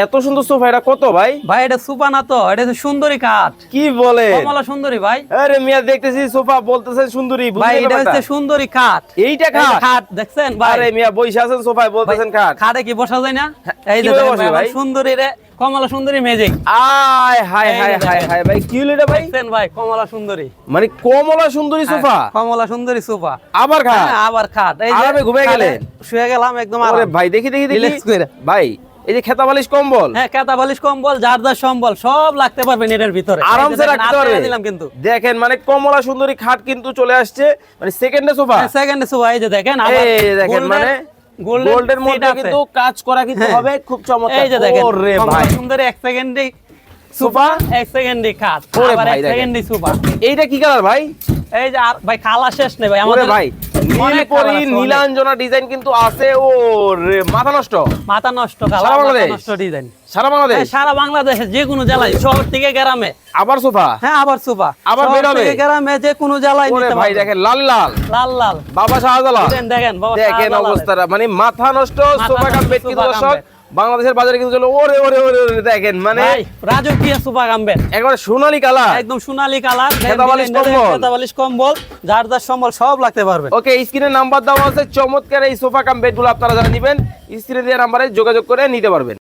এত সুন্দর সোফা এটা কত ভাই? ভাই এটা সোফা না তো এটা সুন্দরী কাঠ। কি বলে? কমলা সুন্দরী ভাই। আরে মিয়া দেখতেছি সোফা বলতেছেন সুন্দরী ভাই এটা হচ্ছে সুন্দরী কাঠ। এইটা খাট খাট দেখছেন ভাই? আরে মিয়া বইসা আছেন সোফায় বলতেছেন খাট খাটে কি বসা যায় না? এই যে ভাই? সুন্দরী রে কমলা সুন্দরী ম্যাজিক আয় হায় হায় হায় হায় ভাই কি হলো এটা ভাই? দেখছেন ভাই কমলা সুন্দরী। মানে কমলা সুন্দরী সোফা হ্যাঁ, কমলা সুন্দরী সোফা আবার খাট হ্যাঁ, আবার খাট এই যে ঘুমিয়ে গেলেন? শুয়ে গেলাম একদম আরে ভাই দেখি দেখি দেখি। ভাই এই যে খেতা বালিশ কম্বল? হ্যাঁ কেতা বালিশ কম্বল জারদার সম্বল সব লাগতে পারবেন এটার ভিতরে। আরামসে রাখতে পারবে। দিলাম কিন্তু। দেখেন মানে কমলা সুন্দরী খাট কিন্তু চলে আসছে মানে সেকেন্ডে সোফা। সেকেন্ডে সোফা এই যে দেখেন এই দেখেন মানে গোল্ডের মধ্যে কিন্তু কাজ করা কিন্তু হ্যাঁ। হবে খুব চমৎকার। এই যে দেখেন ওরে ভাই। সুন্দরী এক সেকেন্ডে সোফা? এক সেকেন্ডে খাট আবার এক সেকেন্ডে সোফা। এইটা কি কালার ভাই? এই যে আর ভাই খালা শেষ নেই ভাই আমাদের ভাই নীলপরি। নীলাঞ্জনা ডিজাইন কিন্তু আছে ও রে মাথা নষ্ট। মাথা নষ্ট কালা সারা বাংলাদেশ? নষ্ট ডিজাইন সারা বাংলাদেশ? সারা বাংলাদেশে যে কোনো জেলায় শহর থেকে গ্রামে। আবার সোফা? হ্যাঁ আবার সোফা। আবার বের হবে? গ্রামে যে কোনো জেলায় নিতে ভাই দেখেন লাল লাল। লাল লাল। বাবা শাহজালাল। দেখেন দেখেন বাবা দেখেন অবস্থাটা মানে মাথা নষ্ট সোফা কিন্তু দর্শক। বাংলাদেশের বাজারে কিন্তু চলো ওরে ওরে ওরে ওরে দেখেন মানে রাজকীয় সুপার কাম্বেন একবারে সোনালী কালার। একদম সোনালী কালার খেতাবালিশ কম্বল। খেতাবালিশ কম্বল যার যার সম্বল সব লাগতে পারবে। ওকে স্ক্রিনে নাম্বার দেওয়া আছে চমৎকার এই সোফা কাম বেডগুলো আপনারা যারা নেবেন স্ক্রিনে দেওয়া নাম্বারে যোগাযোগ করে নিতে পারবেন।